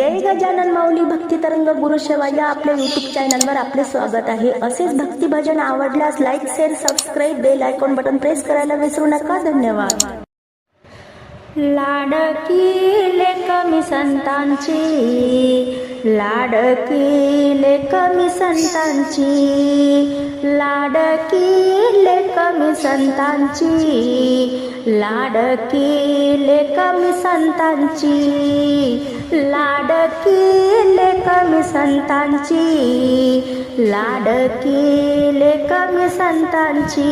जय गजानन माऊली भक्ती तरंग गुरुसेवा या आपल्या युट्यूब चॅनलवर आपले स्वागत आहे. असेच भक्ती भजन आवडल्यास like share subscribe bell icon button press करायला विसरू नका. धन्यवाद. लाडकी लेक मी संतांची लाडकी लेक मी संतांची लाडकी मी संतांची लाडकी लेक मी संतांची लाडकी लेक मी संतांची लाडकी लेक मी संतांची.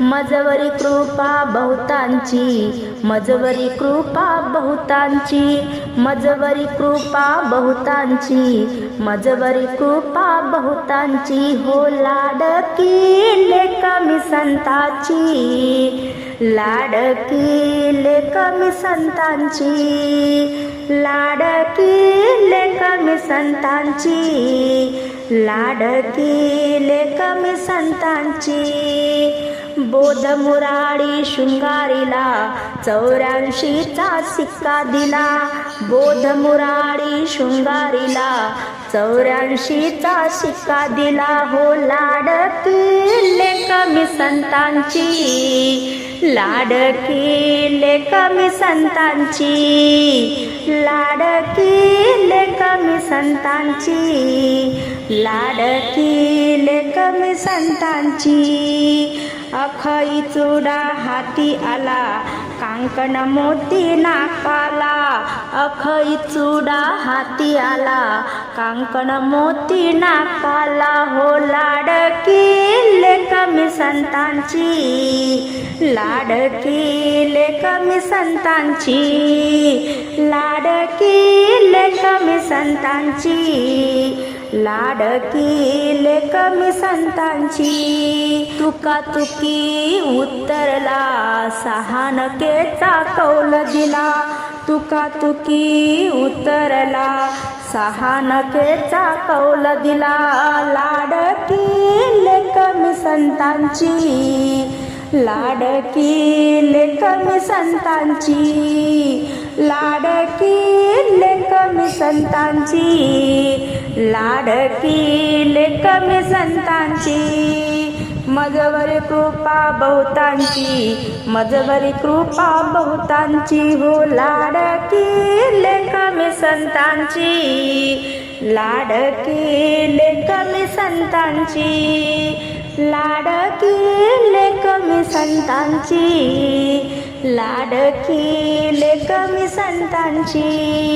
मजवरी कृपा बहुतांची मजवरी कृपा बहुतांची मजवरी कृपा बहुतांची मजवरी कृपा बहुतांची हो लाडकी लेक संतांची लाडकी लेक संतांची लाडकी लेक संतांची लाडकी लेक संतांची. बोध मुराडी शृंगारीला चौऱ्याऐंशीचा सिक्का दिला. बोध मुराडी शृंगारीला चौऱ्याऐंशीचा सिक्का दिला. हो लाडकी लेक मी संतांची लाडकी लेक मी संतांची लाडकी लेक मी संतांची लाडकी लेक मी संतांची. अखई चुडा हाती आला कांकण मोती नाकाला. अखई चुडा हाती आला कांकण मोती नाकाला. हो लाडकी लेक मी संतांची लाडकी लेक मी संतांची. लाडकी संतांची लाडकी लेक मी संतांची. तुका तुकी उत्तरला सहानकेचा कौल दिला. तुका तुकी उत्तरला सहानकेचा कौल दिला. लाडकी लेक मी संतांची लाडकी लेक मी संतांची. लाडकी लेक मी संतांची लाडकी लेक मी संतांची. मजवर कृपा बहुतांची मजवरी कृपा बहुतांची हो लाडकी लेक मी संतांची. लाडकी लेक मी संतांची लाडकी लेक मी संतांची. लाडकी लेक मी संतांची.